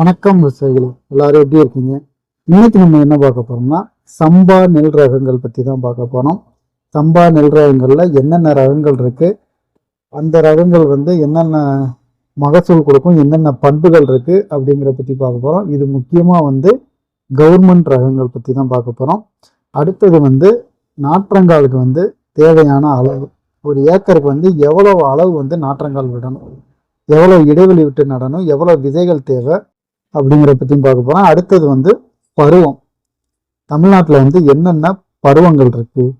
வணக்கம் விவசாயிகளே எல்லாரும் எப்படி இருக்கீங்க? இன்னைக்கு நம்ம என்ன பார்க்க போறோம்னா சம்பா நெல் ரகங்கள் பத்தி தான் பார்க்க போறோம். சம்பா நெல் ரகங்கள்ல என்னென்ன ரகங்கள் இருக்கு? அந்த ரகங்கள் வந்து என்னென்ன மகசூல் கொடுக்கும்? என்னென்ன பண்புகள் இருக்கு? அப்படிங்கிற பத்தி பார்க்க போறோம். இது முக்கியமா வந்து கவர்மெண்ட் ரகங்கள் பத்தி தான் பார்க்க போறோம். அடுத்தது வந்து நாற்றங்காலுக்கு வந்து தேவையான அளவு. ஒரு ஏக்கருக்கு வந்து எவ்வளவு அளவு வந்து நாற்றங்கால் விடணும்? எவ்வளவு இடைவெளி விட்டு நடணும்? எவ்வளவு விதைகள் தேவை? அப்படிங்கிற பற்றியும் பார்க்க போகிறோம் அடுத்தது வந்து பருவம். தமிழ்நாட்டில் வந்து என்னென்ன பருவங்கள் இருக்குது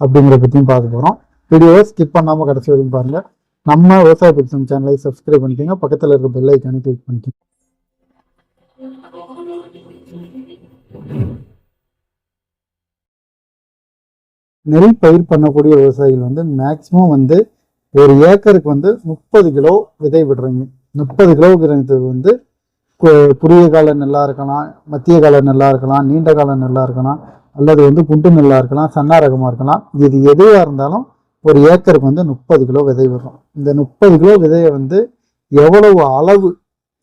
அப்படிங்கிற பற்றியும் பார்க்க போகிறோம் வீடியோவை ஸ்கிப் பண்ணாமல் கடைசி வரைக்கும் பாருங்கள் நம்ம விவசாய பிக்சம் சேனலை சப்ஸ்கிரைப் பண்ணிக்கோங்க. பக்கத்தில் இருக்க பெல் ஐக்கானே கிளிக் பண்ணிக்கோங்க. நெல் பயிர் பண்ணக்கூடிய விவசாயிகள் வந்து மேக்சிமம் வந்து ஒரு ஏக்கருக்கு வந்து முப்பது கிலோ விதை விடுறீங்க. முப்பது கிலோங்கிறது வந்து குறுகிய கால நெல்லாக இருக்கலாம் மத்திய கால நெல்லாக இருக்கலாம் நீண்ட கால நெல்லாக இருக்கலாம் அல்லது வந்து குண்டு நெல்லாக இருக்கலாம் சன்னா ரகமாக இருக்கலாம். இது எதுவாக இருந்தாலும் ஒரு ஏக்கருக்கு வந்து முப்பது கிலோ விதை விடுறோம் இந்த முப்பது கிலோ விதையை வந்து எவ்வளவு அளவு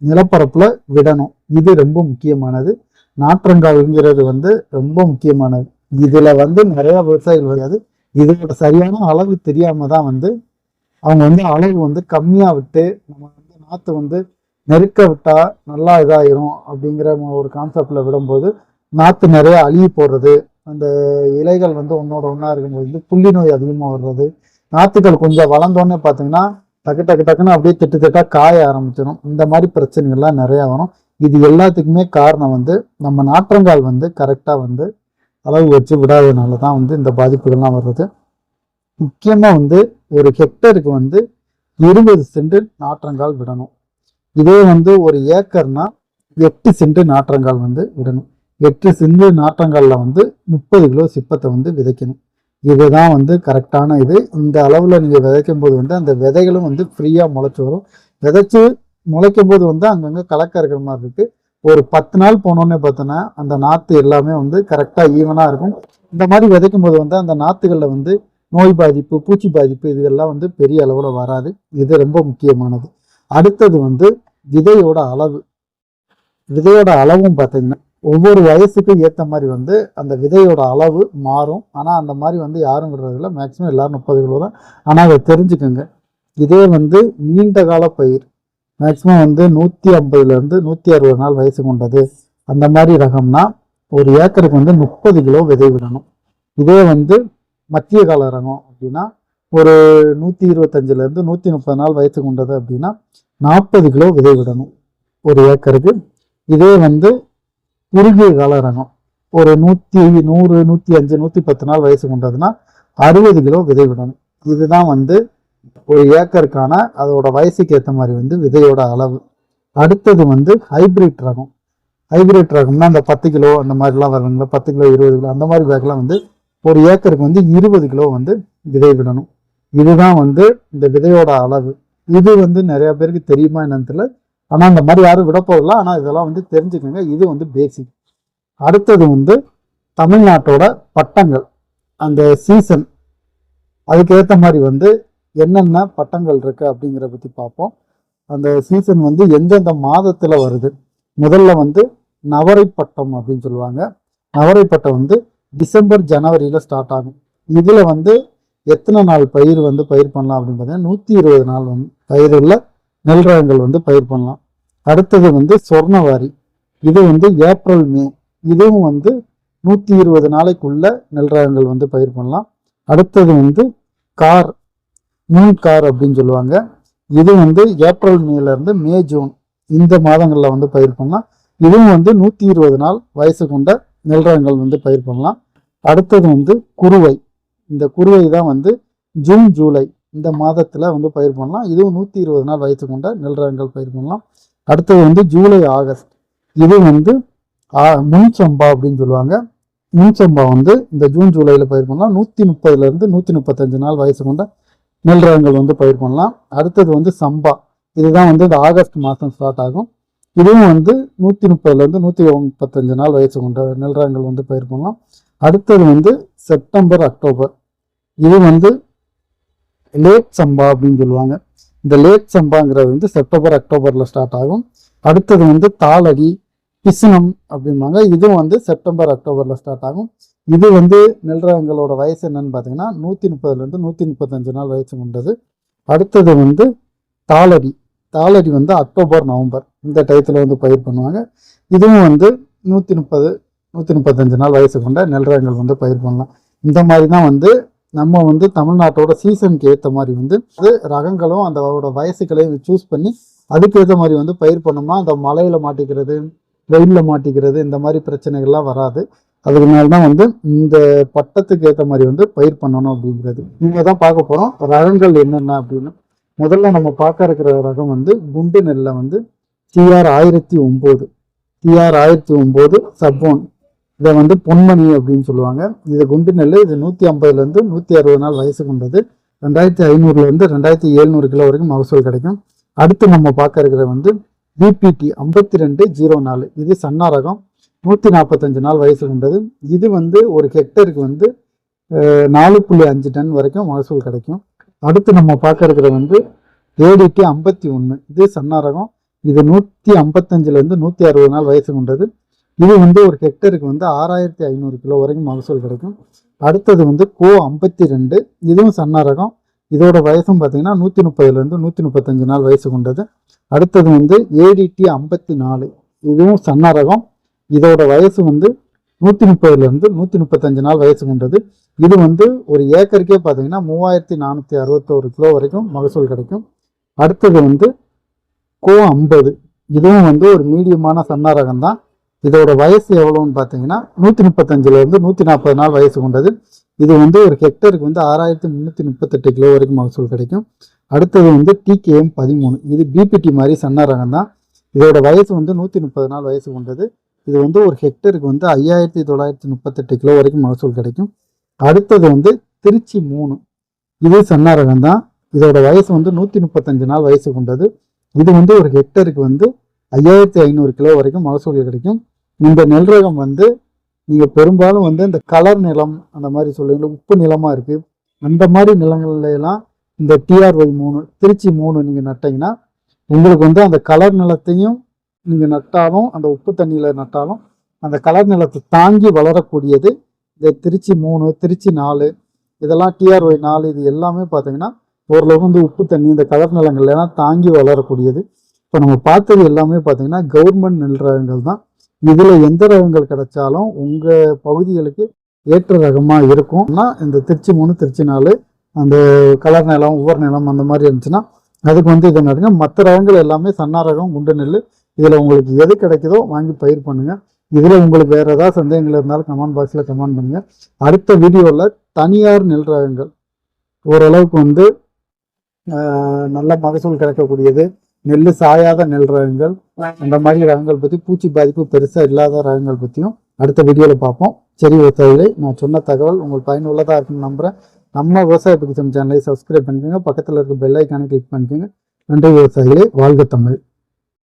நிலப்பரப்பில் விடணும்? இது ரொம்ப முக்கியமானது. நாற்றங்கால்ங்கிறது வந்து ரொம்ப முக்கியமானது. இதில் வந்து நிறையா விவசாயிகள் வராது. இதோட சரியான அளவு தெரியாமல் தான் வந்து அவங்க வந்து அளவு வந்து கம்மியாக விட்டு நம்ம வந்து நாற்று வந்து நெருக்க விட்டா நல்லா இதாயிரும் அப்படிங்கிற ஒரு கான்செப்ட்ல விடும்போது நாற்று நிறைய அழுகி போடுறது அந்த இலைகள் வந்து ஒன்னோட ஒன்றா இருக்கும்போது வந்து புள்ளி நோய் அதிகமாக வர்றது நாற்றுகள் கொஞ்சம் வளர்ந்தோன்னே பார்த்தீங்கன்னா டக்கு டக்கு டக்குன்னு அப்படியே திட்டு திட்டா காய ஆரம்பிச்சிடும் இந்த மாதிரி பிரச்சனைகள்லாம் நிறைய வரும். இது எல்லாத்துக்குமே காரணம் வந்து நம்ம நாற்றங்கால் வந்து கரெக்டாக வந்து அளவு வச்சு விடாததுனால தான் வந்து இந்த பாதிப்புகள்லாம் வர்றது. முக்கியமாக வந்து ஒரு ஹெக்டருக்கு வந்து இருபது சென்ட் நாற்றங்கால் விடணும். இதே வந்து ஒரு ஏக்கர்னா எட்டு சென்ட் நாற்றங்கால் வந்து விடணும். எட்டு சென்ட் நாற்றங்காலில் வந்து முப்பது கிலோ சிப்பத்தை வந்து விதைக்கணும். இதுதான் வந்து கரெக்டான இது. இந்த அளவில் நீங்கள் விதைக்கும் போது வந்து அந்த விதைகளும் வந்து ஃப்ரீயாக முளைச்சி வரும். விதைச்சி முளைக்கும் போது வந்து அங்கங்கே கலக்க இருக்கிற மாதிரி இருக்குது ஒரு பத்து நாள் போனோடனே பார்த்தோன்னா அந்த நாற்று எல்லாமே வந்து கரெக்டாக ஈவனாக இருக்கும். இந்த மாதிரி விதைக்கும் போது வந்து அந்த நாற்றுகளில் வந்து நோய் பாதிப்பு பூச்சி பாதிப்பு இதெல்லாம் வந்து பெரிய அளவில் வராது. இது ரொம்ப முக்கியமானது. அடுத்தது வந்து விதையோட அளவு. விதையோட அளவும் பார்த்தீங்கன்னா ஒவ்வொரு வயசுக்கும் ஏற்ற மாதிரி வந்து அந்த விதையோட அளவு மாறும். ஆனால் அந்த மாதிரி வந்து யாரும் விடுறதில்ல மேக்ஸிமம் எல்லாரும் முப்பது கிலோ தான். ஆனால் அதை தெரிஞ்சுக்கோங்க. இதே வந்து நீண்ட கால பயிர். மேக்ஸிமம் வந்து நூற்றி ஐம்பதுலேருந்து நூற்றி அறுபது நாள் வயசு கொண்டது. அந்த மாதிரி ரகம்னா ஒரு ஏக்கருக்கு வந்து முப்பது கிலோ விதை விடணும். இதே வந்து மத்திய கால ரகம் அப்படின்னா ஒரு நூற்றி இருபத்தஞ்சிலேருந்து நூற்றி முப்பது நாள் வயசு கொண்டது அப்படின்னா நாற்பது கிலோ விதை விடணும். ஒரு ஏக்கருக்கு. இதே வந்து குறுகிய கால ரகம். ஒரு நூற்றி நூறு நூற்றி அஞ்சு நூற்றி பத்து நாள் வயசு கொண்டதுன்னா அறுபது கிலோ விதை விடணும். இதுதான் வந்து ஒரு ஏக்கருக்கான அதோட வயசுக்கு ஏற்ற மாதிரி வந்து விதையோட அளவு. அடுத்தது வந்து ஹைபிரிட் ரகம். ஹைபிரிட் ரகம்னா அந்த பத்து கிலோ அந்த மாதிரிலாம் வருவாங்களா பத்து கிலோ இருபது கிலோ அந்த மாதிரி பேக்கெலாம் வந்து ஒரு ஏக்கருக்கு வந்து இருபது கிலோ வந்து விதை விடணும். இதுதான் வந்து இந்த விதையோட அளவு. இது வந்து நிறைய பேருக்கு தெரியுமா என்னன்னு தெரியல. ஆனால் அந்த மாதிரி யாரும் விட ஆனால் இதெல்லாம் வந்து தெரிஞ்சுக்கோங்க. இது வந்து பேசிக் அடுத்தது வந்து தமிழ்நாட்டோட பட்டங்கள். அந்த சீசன் அதுக்கேற்ற மாதிரி வந்து என்னென்ன பட்டங்கள் இருக்குது அப்படிங்கிற பற்றி பார்ப்போம். அந்த சீசன் வந்து எந்தெந்த மாதத்தில் வருது? முதல்ல வந்து நவரை பட்டம் அப்படின்னு சொல்லுவாங்க. நவரை பட்டம் வந்து டிசம்பர் ஜனவரியில் ஸ்டார்ட் ஆகும். இதில் வந்து எத்தனை நாள் பயிர் வந்து பயிர் பண்ணலாம் அப்படின்னு பார்த்தீங்கன்னா நூற்றி இருபது நாள் வந்து உள்ள நெல் ரகங்கள் வந்து பயிர் பண்ணலாம். அடுத்தது வந்து சொர்ணவாரி. இது வந்து ஏப்ரல் மே. இதுவும் வந்து நூற்றி இருபது நாளைக்குள்ள நெல் ரகங்கள் வந்து பயிர் பண்ணலாம். அடுத்தது வந்து கார் மூன் கார் அப்படின்னு சொல்லுவாங்க. இது வந்து ஏப்ரல் மேலேருந்து மே ஜூன் இந்த மாதங்களில் வந்து பயிர் பண்ணலாம். இதுவும் வந்து நூற்றி இருபது நாள் வயசு கொண்ட நெல் ரகங்கள் வந்து பயிர் பண்ணலாம். அடுத்தது வந்து குருவை. இந்த குருவை தான் வந்து ஜூன் ஜூலை இந்த மாதத்தில் வந்து பயிர் பண்ணலாம். இதுவும் நூற்றி இருபது நாள் வயசு கொண்ட நெல் ரகங்கள் பயிர் பண்ணலாம். அடுத்தது வந்து ஜூலை ஆகஸ்ட். இது வந்து முன்சம்பா சம்பா அப்படின்னு சொல்லுவாங்க. முன்சம்பா வந்து இந்த ஜூன் ஜூலையில் பயிர் பண்ணலாம். நூற்றி முப்பதுலேருந்து நூற்றி முப்பத்தஞ்சு நாள் வயசு கொண்ட நெல் ரகங்கள் வந்து பயிர் பண்ணலாம். அடுத்தது வந்து சம்பா. இதுதான் வந்து இந்த ஆகஸ்ட் மாதம் ஸ்டார்ட் ஆகும். இதுவும் வந்து நூற்றி முப்பதுலேருந்து நூற்றி முப்பத்தஞ்சு நாள் வயசு கொண்ட நெல் ரகங்கள் வந்து பயிர் பண்ணலாம். அடுத்தது வந்து செப்டம்பர் அக்டோபர். இது வந்து லேட் சம்பா அப்படின்னு சொல்லுவாங்க. இந்த லேட் சம்பாங்கிறது வந்து செப்டம்பர் அக்டோபரில் ஸ்டார்ட் ஆகும். அடுத்தது வந்து தாளடி பிசுனம் அப்படிம்பாங்க. இதுவும் வந்து செப்டம்பர் அக்டோபரில் ஸ்டார்ட் ஆகும். இது வந்து நெல்றவங்களோட வயசு என்னன்னு பார்த்தீங்கன்னா நூற்றி முப்பதுலேருந்து நூற்றி முப்பத்தஞ்சு நாள் வயசு கொண்டது. அடுத்தது வந்து தாளடி. தாளடி வந்து அக்டோபர் நவம்பர். இந்த டயத்தில் வந்து பயிர் பண்ணுவாங்க. இதுவும் வந்து நூற்றி முப்பது நூற்றி முப்பத்தஞ்சு நாள் வயசு கொண்ட நெல் ரகங்கள் வந்து பயிர் பண்ணலாம். இந்த மாதிரி தான் வந்து நம்ம வந்து தமிழ்நாட்டோட சீசனுக்கு ஏற்ற மாதிரி வந்து அது ரகங்களும் அதோட வயசுகளையும் சூஸ் பண்ணி அதுக்கேற்ற மாதிரி வந்து பயிர் பண்ணோம்னா அந்த மலையில் மாட்டிக்கிறது வெயிலில் மாட்டிக்கிறது இந்த மாதிரி பிரச்சனைகள்லாம் வராது. அதனால தான் வந்து இந்த பட்டத்துக்கு ஏற்ற மாதிரி வந்து பயிர் பண்ணணும் அப்படிங்கிறது. நீங்கள் தான் பார்க்க போகிறோம் ரகங்கள் என்னென்ன அப்படின்னு. முதல்ல நம்ம பார்க்க இருக்கிற ரகம் வந்து குண்டு நெல்லை வந்து டிஆர் ஆயிரத்தி ஒம்பது டிஆர் ஆயிரத்தி ஒம்பது சப்போன். இதை வந்து பொன்மணி அப்படின்னு சொல்லுவாங்க. இது குண்டு நெல் இது நூற்றி ஐம்பதுலேருந்து நூற்றி அறுபது நாள் வயசு கொண்டது. ரெண்டாயிரத்தி ஐநூறுலேருந்து ரெண்டாயிரத்தி எழுநூறு கிலோ வரைக்கும் மகசூல் கிடைக்கும். அடுத்து நம்ம பார்க்க இருக்கிற வந்து பிபிடி ஐம்பத்தி ரெண்டு ஜீரோ நாலு. இது சன்னா ரகம் நூற்றி நாற்பத்தஞ்சு நாள் வயசு கொண்டது. இது வந்து ஒரு ஹெக்டருக்கு வந்து நாலு புள்ளி அஞ்சு டன் வரைக்கும் மகசூல் கிடைக்கும். அடுத்து நம்ம பார்க்க இருக்கிற வந்து ஏடிடி ஐம்பத்தி ஒன்று இது சன்னா ரகம் இது நூற்றி ஐம்பத்தஞ்சுலேருந்து நூற்றி அறுபது நாள் வயசு கொண்டது. இது வந்து ஒரு ஹெக்டருக்கு வந்து ஆறாயிரத்தி ஐநூறு கிலோ வரைக்கும் மகசூல் கிடைக்கும். அடுத்தது வந்து கோ ஐம்பத்தி ரெண்டு இதுவும் சன்னரகம் இதோட வயசும் பார்த்தீங்கன்னா நூற்றி முப்பதுலேருந்து நூற்றி முப்பத்தஞ்சு நாள் வயசு கொண்டது. அடுத்தது வந்து ஏடிடி ஐம்பத்தி நாலு இதுவும் சன்னரகம் இதோட வயசு வந்து நூற்றி முப்பதுலேருந்து நூற்றி முப்பத்தஞ்சு நாள் வயசு கொண்டது. இது வந்து ஒரு ஏக்கருக்கே பார்த்தீங்கன்னா மூவாயிரத்தி நானூற்றி அறுபத்தோரு கிலோ வரைக்கும் மகசூல் கிடைக்கும். அடுத்தது வந்து கோ ஐம்பது இதுவும் வந்து ஒரு மீடியமான சன்னரகம் தான் இதோட வயசு எவ்வளோன்னு பார்த்தீங்கன்னா நூற்றி முப்பத்தஞ்சிலேருந்து நூற்றி நாற்பது நாள் வயசு கொண்டது. இது வந்து ஒரு ஹெக்டருக்கு வந்து ஆறாயிரத்தி முந்நூற்றி முப்பத்தெட்டு கிலோ வரைக்கும் மகசூல் கிடைக்கும். அடுத்தது வந்து டிகேஎம் பதிமூணு. இது பிபிடி மாதிரி சன்ன ரகம் தான் இதோட வயசு வந்து நூற்றி முப்பது நாள் வயசு கொண்டது. இது வந்து ஒரு ஹெக்டருக்கு வந்து ஐயாயிரத்தி தொள்ளாயிரத்தி முப்பத்தெட்டு கிலோ வரைக்கும் மகசூல் கிடைக்கும். அடுத்தது வந்து திருச்சி மூணு. இது சன்ன ரகம் தான் இதோட வயசு வந்து நூற்றி முப்பத்தஞ்சு நாள் வயசு கொண்டது. இது வந்து ஒரு ஹெக்டருக்கு வந்து ஐயாயிரத்தி ஐநூறு கிலோ வரைக்கும் மகசூல் கிடைக்கும். இந்த நெல் ரகம் வந்து நீங்கள் பெரும்பாலும் வந்து இந்த கலர் நிலம் அந்த மாதிரி சொல்லுவீங்களா? உப்பு நிலமாக இருக்குது அந்த மாதிரி நிலங்கள்லாம் இந்த டிஆர்ஒய் மூணு திருச்சி மூணு நீங்கள் நட்டீங்கன்னா உங்களுக்கு வந்து அந்த கலர் நிலத்தையும் நீங்கள் நட்டாலும் அந்த உப்பு தண்ணியில் நட்டாலும் அந்த கலர் நிலத்தை தாங்கி வளரக்கூடியது இந்த திருச்சி மூணு திருச்சி நாலு இதெல்லாம் டிஆர்ஒய் நாலு இது எல்லாமே பார்த்தீங்கன்னா ஓரளவு வந்து உப்பு தண்ணி இந்த கலர் நிலங்கள்லாம் தாங்கி வளரக்கூடியது. இப்போ நம்ம பார்த்தது எல்லாமே பார்த்தீங்கன்னா கவர்மெண்ட் நெல் ரகங்கள் தான். இதில் எந்த ரகங்கள் கிடைச்சாலும் உங்கள் பகுதிகளுக்கு ஏற்ற ரகமாக இருக்கும்னா இந்த திருச்சி மூணு திருச்சி நாலு அந்த கலர் நிலம் உவர் நிலம் அந்த மாதிரி இருந்துச்சுன்னா அதுக்கு வந்து இதை நடுங்க மற்ற ரகங்கள் எல்லாமே சன்னா ரகம் குண்டு நெல் இதில் உங்களுக்கு எது கிடைக்குதோ வாங்கி பயிர் பண்ணுங்கள் இதில் உங்களுக்கு வேறு ஏதாவது சந்தேகங்கள் இருந்தாலும் கமெண்ட் பாக்ஸில் கமெண்ட் பண்ணுங்கள் அடுத்த வீடியோவில் தனியார் நெல் ரகங்கள். ஓரளவுக்கு வந்து நல்ல மகசூல் கிடைக்கக்கூடியது. நெல் சாயாத நெல் ரகங்கள் அந்த மாதிரி ரகங்கள் பற்றி பூச்சி பாதிப்பு பெருசாக இல்லாத ரகங்கள் பற்றியும் அடுத்த வீடியோவில் பார்ப்போம். சரி விவசாயிகளை நான் சொன்ன தகவல் உங்களுக்கு பயனுள்ளதாக இருக்குன்னு நம்புகிறேன் நம்ம விவசாய பிடிச்சம் சேனலை சப்ஸ்கிரைப் பண்ணிக்கோங்க. பக்கத்தில் இருக்க பெல் ஐக்கானை கிளிக் பண்ணிக்கோங்க. நன்றி விவசாயிகளை. வாழ்க தமிழ்.